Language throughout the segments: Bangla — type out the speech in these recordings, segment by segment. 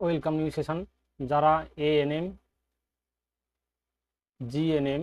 Welcome new session. যারা এএনএম, জিএনএম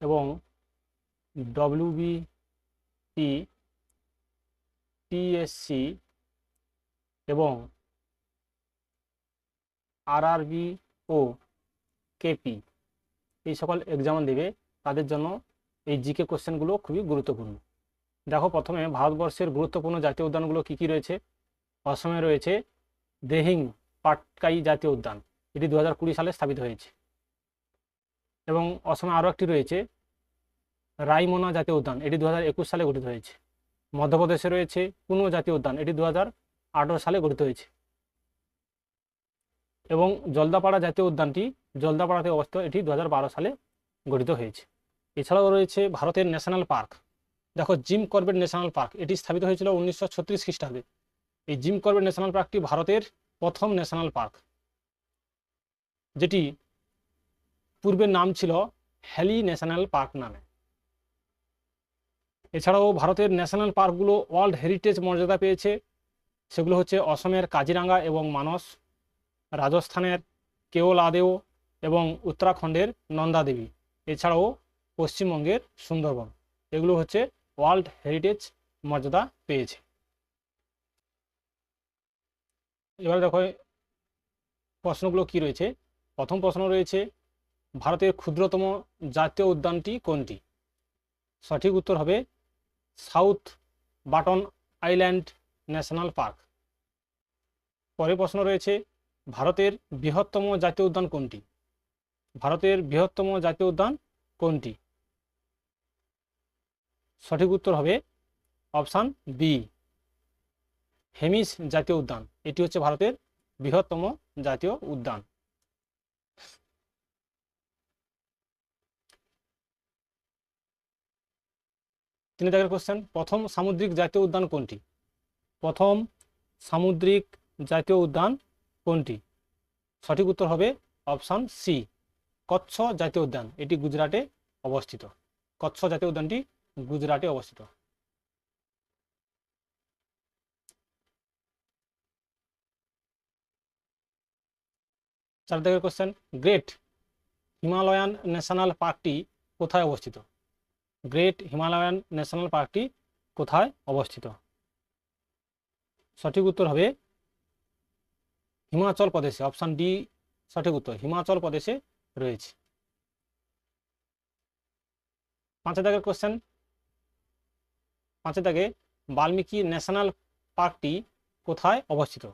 এবং ডব্লিউবিই টিএসসি এবং আরআরবি ও, কেপি এই সকল এক্সাম দেবে, তাদের জন্য এই জিকে কোশ্চেনগুলো খুবই গুরুত্বপূর্ণ। দেখো প্রথমে ভারতবর্ষের গুরুত্বপূর্ণ জাতীয় উদ্যানগুলো কী কী রয়েছে? অসমে রয়েছে দেহিং পাটকাই জাতীয় উদ্যান। এটি দু সালে স্থাপিত হয়েছে। এবং অসমে আরও একটি রয়েছে রাইমোনা জাতীয় উদ্যান। এটি দু সালে গঠিত হয়েছে। মধ্যপ্রদেশে রয়েছে কুনো জাতীয় উদ্যান। এটি দু হাজার আঠারো সালে গঠিত হয়েছে। এবং জলদাপাড়া জাতীয় উদ্যানটি জলদাপাড়াতে অবস্থিত। এটি দু হাজার বারো সালে গঠিত হয়েছে। এছাড়াও রয়েছে ভারতের ন্যাশনাল পার্ক। দেখো জিম করবেট ন্যাশনাল পার্ক। এটি স্থাপিত হয়েছিল উনিশশো ছত্রিশ খ্রিস্টাব্দে। এই জিম করবেট ন্যাশনাল পার্কটি ভারতের প্রথম ন্যাশনাল পার্ক। যেটি পূর্বের নাম ছিল হ্যালি ন্যাশনাল পার্ক নামে। এছাড়াও ভারতের ন্যাশনাল পার্কগুলো ওয়ার্ল্ড হেরিটেজ মর্যাদা পেয়েছে। সেগুলো হচ্ছে অসমের কাজিরাঙ্গা এবং মানস, রাজস্থানের কেওলাদেও এবং উত্তরাখণ্ডের নন্দাদেবী, এছাড়াও পশ্চিমবঙ্গের সুন্দরবন। এগুলো হচ্ছে ওয়ার্ল্ড হেরিটেজ মর্যাদা পেয়েছে। এবার দেখো প্রশ্নগুলো কি রয়েছে? প্রথম প্রশ্ন রয়েছে, ভারতের ক্ষুদ্রতম জাতীয় উদ্যানটি কোনটি? সঠিক উত্তর হবে South Button Island national park. পরের প্রশ্ন রয়েছে, ভারতের বৃহত্তম জাতীয় উদ্যান কোনটি? ভারতের বৃহত্তম জাতীয় উদ্যান কোনটি? সঠিক উত্তর হবে অপশান বি। হেমিস জাতীয় উদ্যান। এটি হচ্ছে ভারতের বৃহত্তম জাতীয় উদ্যান। তিনি দেখেন কোশ্চেন প্রথম সামুদ্রিক জাতীয় উদ্যান কোনটি? প্রথম সামুদ্রিক জাতীয় উদ্যান কোনটি? সঠিক উত্তর হবে অপশান সি, কচ্ছ জাতীয় উদ্যান। এটি গুজরাটে অবস্থিত। কচ্ছ জাতীয় উদ্যানটি গুজরাটে অবস্থিত। চার দাগের কোশ্চেন গ্রেট হিমালয়ান ন্যাশনাল পার্কটি কোথায় অবস্থিত? গ্রেট হিমালয়ান ন্যাশনাল পার্কটি কোথায় অবস্থিত? সঠিক উত্তর হবে হিমাচল প্রদেশে অপশান ডি সঠিক উত্তর হিমাচল প্রদেশে রয়েছে। পাঁচের দাগের কোশ্চেন পাঁচের দাগে বাল্মীকি ন্যাশনাল পার্কটি কোথায় অবস্থিত?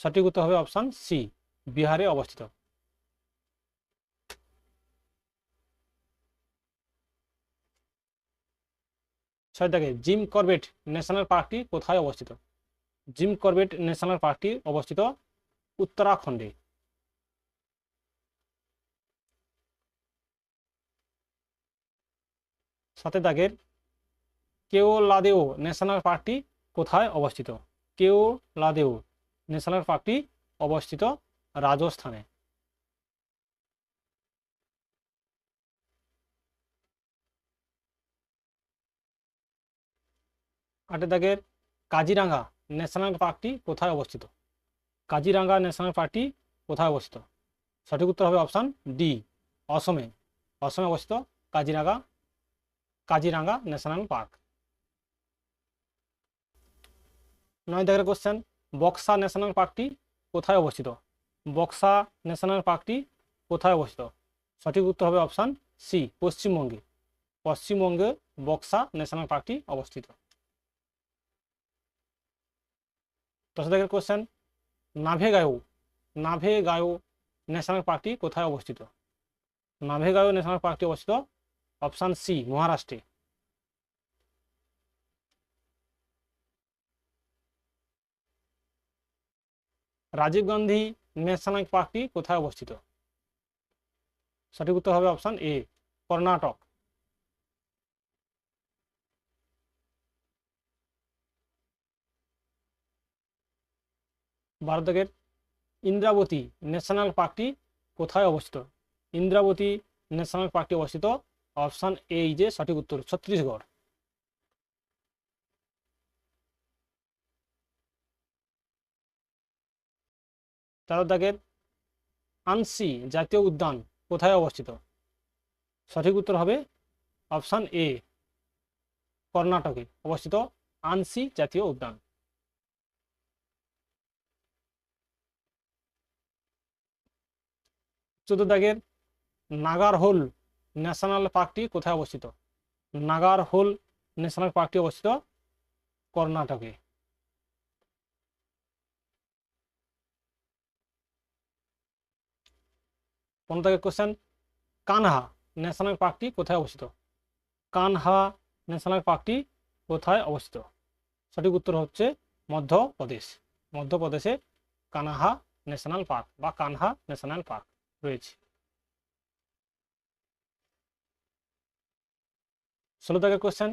সঠিক উত্তর হবে অপশান সি বিহারে অবস্থিত। দাগে জিম করবেট ন্যাশনাল পার্কটি কোথায় অবস্থিত? জিম করবেট ন্যাশনাল পার্কটি অবস্থিত উত্তরাখণ্ডে। সাথে দাগের কেওলাদেও ন্যাশনাল পার্কটি কোথায় অবস্থিত? কেওলাদেও। ন্যাশনাল পার্কটি অবস্থিত রাজস্থানে। আটের দাগের কাজিরাঙ্গা ন্যাশনাল পার্কটি কোথায় অবস্থিত? কাজিরাঙ্গা ন্যাশনাল পার্কটি কোথায় অবস্থিত? সঠিক উত্তর হবে অপশান ডি, অসমে। অসমে অবস্থিত কাজিরাঙ্গা কাজিরাঙ্গা ন্যাশনাল পার্ক নয় দাগের কোশ্চেন বক্সা ন্যাশনাল পার্কটি কোথায় অবস্থিত? বক্সা ন্যাশনাল পার্কটি কোথায় অবস্থিত? সঠিক উত্তর হবে অপশান সি, পশ্চিমবঙ্গে। পশ্চিমবঙ্গে বক্সা ন্যাশনাল পার্কটি অবস্থিত। দশ দাগের কোশ্চেন নাভেগায়ো নাভেগায়ো ন্যাশনাল পার্কটি কোথায় অবস্থিত? নাভেগায়ো ন্যাশনাল পার্কটি অবস্থিত অপশান সি, মহারাষ্ট্রে। রাজীব গান্ধী ন্যাশনাল পার্কটি কোথায় অবস্থিত? সঠিক উত্তর হবে অপশান এ কর্ণাটক। ভারতের ইন্দ্রাবতী ন্যাশনাল পার্কটি কোথায় অবস্থিত? ইন্দ্রাবতী ন্যাশনাল পার্কটি অবস্থিত অপশান এ যে সঠিক উত্তর, ছত্তিশগড়। তেরো দাগের আনসি জাতীয় উদ্যান কোথায় অবস্থিত? সঠিক উত্তর হবে অপশান এ, কর্ণাটকে অবস্থিত আনসি জাতীয় উদ্যান। চোদ্দ দাগের নাগারহোল ন্যাশনাল পার্কটি কোথায় অবস্থিত? নাগারহোল ন্যাশনাল পার্কটি অবস্থিত কর্ণাটকে। পনেরো দাগের কোশ্চেন কানহা ন্যাশনাল পার্কটি কোথায় অবস্থিত? কানহা ন্যাশনাল পার্কটি কোথায় অবস্থিত? সঠিক উত্তর হচ্ছে মধ্যপ্রদেশ। মধ্যপ্রদেশে কানহা ন্যাশনাল পার্ক বা কানহা ন্যাশনাল পার্ক রয়েছে। ষোলো দাগের কোশ্চেন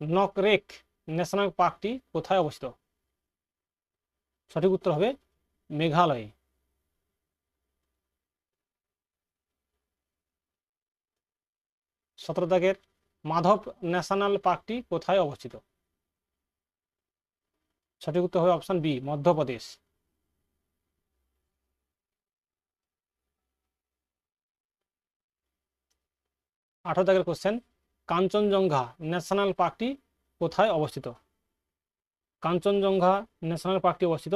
নকরেক ন্যাশনাল পার্কটি কোথায় অবস্থিত? সঠিক উত্তর হবে মেঘালয়ে। সতেরো দাগের মাধব ন্যাশনাল পার্কটি কোথায় অবস্থিত? সঠিক উত্তর হবে অপশন বি, মধ্যপ্রদেশ। আঠারো দাগের কোশ্চেন কাঞ্চনজঙ্ঘা ন্যাশনাল পার্কটি কোথায় অবস্থিত? কাঞ্চনজঙ্ঘা ন্যাশনাল পার্কটি অবস্থিত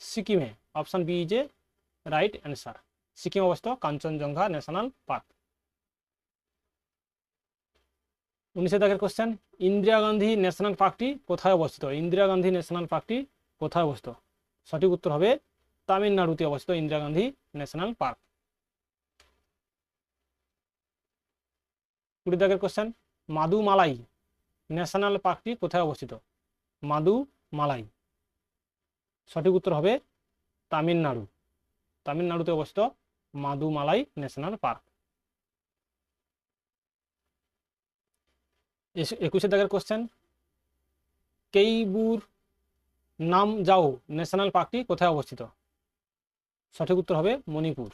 সিকিমে। Option B is a right answer. Sikkim অবস্থিত কাঞ্চনজঙ্ঘা ন্যাশনাল পার্ক। উনিশে দাগের কোশ্চেন ইন্দিরা গান্ধী ন্যাশনাল পার্কটি কোথায় অবস্থিত? ইন্দিরা গান্ধী ন্যাশনাল পার্কটি কোথায় অবস্থিত? সঠিক উত্তর হবে তামিলনাড়ুতে অবস্থিত ইন্দিরা গান্ধী ন্যাশনাল পার্ক কুড়ি দাগের কোশ্চেন মাদু মালাই ন্যাশনাল পার্কটি কোথায় অবস্থিত? মাদু মালাই সঠিক উত্তর হবে তামিলনাড়ু। তামিলনাড়ুতে অবস্থিত মালাই ন্যাশনাল পার্ক একুশে দাগের কোশ্চেন কেইবুর নাম যাও ন্যাশনাল পার্কটি কোথায় অবস্থিত? সঠিক উত্তর হবে মণিপুর।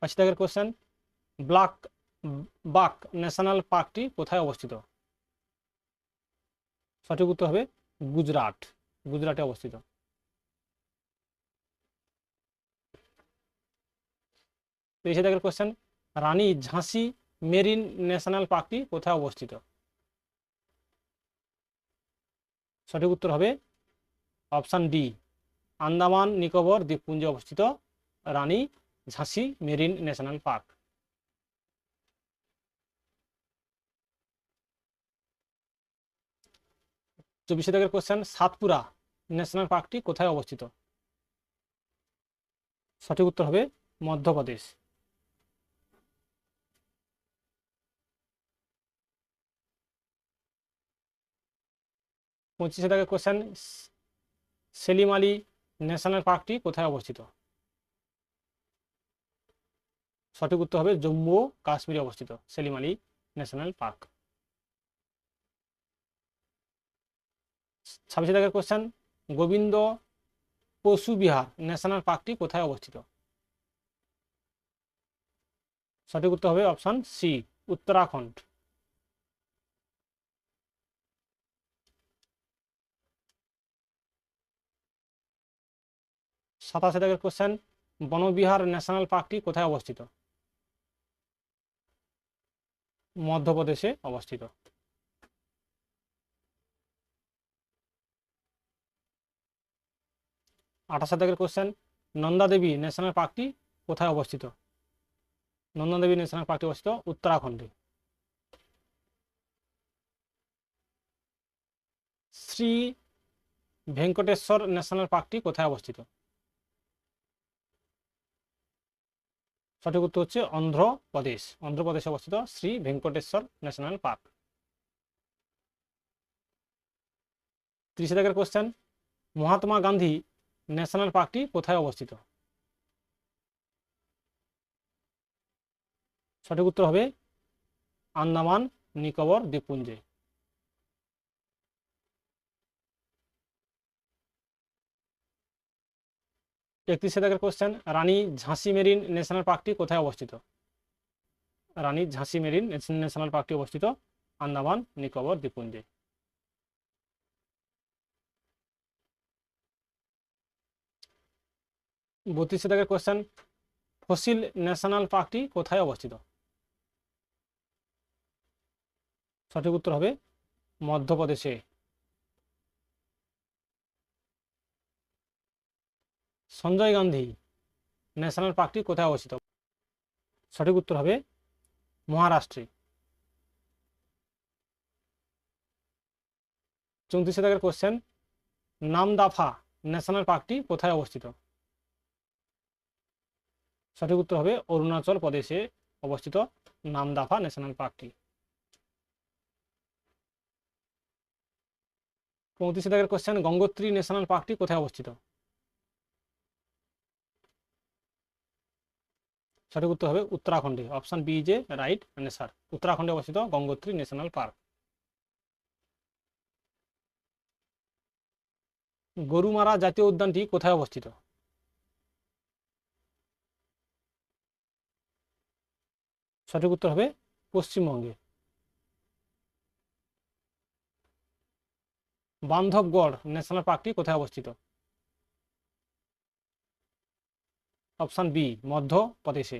পাঁচ দাগের কোশ্চেন ব্লাক, বাক ন্যাশনাল পার্কটি কোথায় অবস্থিত? সঠিক উত্তর হবে গুজরাট। গুজরাটে অবস্থিত। তেইশে দাগের কোশ্চেন রানী ঝাঁসি মেরিন ন্যাশনাল পার্কটি কোথায় অবস্থিত? সঠিক উত্তর হবে অপশান ডি, আন্দামান নিকোবর দ্বীপপুঞ্জে অবস্থিত রানী ঝাঁসি মেরিন ন্যাশনাল পার্ক। চব্বিশে দাগের কোশ্চেন সাতপুরা ন্যাশনাল পার্কটি কোথায় অবস্থিত? সঠিক উত্তর হবে মধ্যপ্রদেশ। পঁচিশে দাগের কোশ্চেন সেলিম আলী ন্যাশনাল পার্কটি কোথায় অবস্থিত? সঠিক উত্তর হবে জম্মু ও কাশ্মীরে অবস্থিত, সেলিম আলী ন্যাশনাল পার্ক ছাব্বিশে দাগের কোশ্চেন গোবিন্দ পশু বিহার ন্যাশনাল পার্কটি কোথায় অবস্থিত? সঠিক উত্তর হবে অপশন সি উত্তরাখণ্ড। সাতাশে দাগের কোশ্চেন বনবিহার ন্যাশনাল পার্কটি কোথায় অবস্থিত? মধ্যপ্রদেশে অবস্থিত। আঠাশে দাগের কোশ্চেন নন্দাদেবী ন্যাশনাল পার্কটি কোথায় অবস্থিত? নন্দাদেবী ন্যাশনাল পার্কটি অবস্থিত উত্তরাখণ্ডে। শ্রী ভেঙ্কটেশ্বর ন্যাশনাল পার্কটি কোথায় অবস্থিত? সঠিক উত্তর হচ্ছে অন্ধ্রপ্রদেশ। অন্ধ্রপ্রদেশে অবস্থিত শ্রী ভেঙ্কটেশ্বর ন্যাশনাল পার্ক। ত্রিশে দাগের কোশ্চেন মহাত্মা গান্ধী ন্যাশনাল পার্কটি কোথায় অবস্থিত? সঠিক উত্তর হবে আন্দামান, নিকোবর, দ্বীপপুঞ্জে। একত্রিশে দাগের কোশ্চেন রানী ঝাঁসি মেরিন ন্যাশনাল পার্কটি কোথায় অবস্থিত? রানী ঝাঁসি মেরিন ন্যাশনাল পার্কটি অবস্থিত আন্দামান, নিকোবর, দ্বীপপুঞ্জে। বত্রিশে দাগের কোশ্চেন ফসিল ন্যাশনাল পার্কটি কোথায় অবস্থিত? সঠিক উত্তর হবে মধ্যপ্রদেশে। সঞ্জয় গান্ধী ন্যাশনাল পার্কটি কোথায় অবস্থিত? সঠিক উত্তর হবে মহারাষ্ট্রে। চৌত্রিশে দাগের কোশ্চেন নামদাফা ন্যাশনাল পার্কটি কোথায় অবস্থিত? সঠিক উত্তর হবে অরুণাচল প্রদেশে অবস্থিত নামদাফা ন্যাশনাল পার্কটি। পঁয়ত্রিশে দাগের কোশ্চেন গঙ্গোত্রী ন্যাশনাল পার্কটি কোথায় অবস্থিত? সঠিক উত্তর হবে উত্তরাখণ্ডে। অপশন বি যে রাইট অ্যান্সার উত্তরাখণ্ডে অবস্থিত গঙ্গোত্রী ন্যাশনাল পার্ক। গরুমারা জাতীয় উদ্যানটি কোথায় অবস্থিত? সঠিক উত্তর হবে পশ্চিমবঙ্গে। বান্ধবগড় ন্যাশনাল পার্কটি কোথায় অবস্থিত? অপশন বি মধ্যপ্রদেশে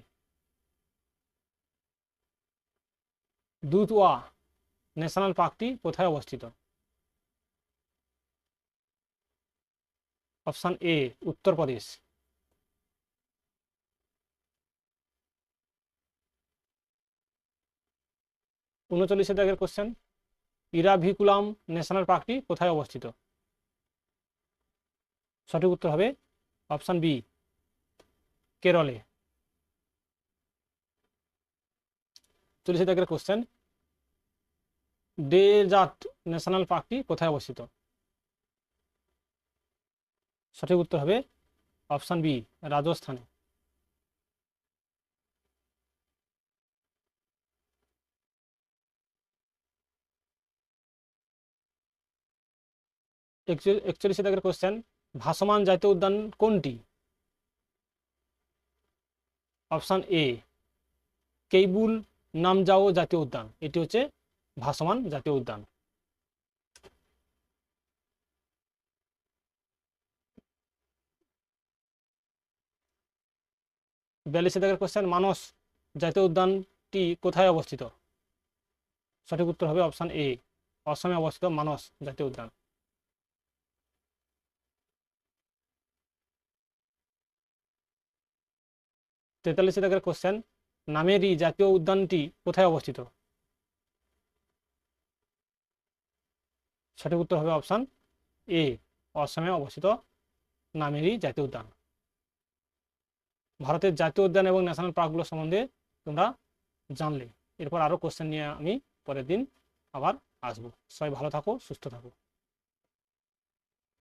দুধওয়া ন্যাশনাল পার্কটি কোথায় অবস্থিত? অপশন এ উত্তরপ্রদেশ উনচল্লিশে দাগের কোশ্চেন ইরাভিকুলাম ন্যাশনাল পার্কটি কোথায় অবস্থিত? সঠিক উত্তর হবে অপশন বি কেরলে। চল্লিশে দাগের কোশ্চেন ডেজার্ট ন্যাশনাল পার্কটি কোথায় অবস্থিত? সঠিক উত্তর হবে অপশন বি রাজস্থানে। একচল্লিশে দাগের কোশ্চেন ভাসমান জাতীয় উদ্যান কোনটি? অপশান এ কেইবুল নামজাও জাতীয় উদ্যান। এটি হচ্ছে ভাসমান জাতীয় উদ্যান। বিয়াল্লিশে দাগের কোশ্চেন, মানস জাতীয় উদ্যানটি কোথায় অবস্থিত? সঠিক উত্তর হবে অপশান এ অসমে অবস্থিত মানস জাতীয় উদ্যান। তেতাল্লিশে দাগের কোশ্চেন নামেরি জাতীয় উদ্যানটি কোথায় অবস্থিত? সঠিক উত্তর হবে অপশান এ অসমে অবস্থিত নামেরি জাতীয় উদ্যান। ভারতের জাতীয় উদ্যান এবং ন্যাশনাল পার্কগুলো সম্বন্ধে তোমরা জানলে। এরপর আরও কোশ্চেন নিয়ে আমি পরের দিন আবার আসব। সবাই ভালো থাকো, সুস্থ থাকো।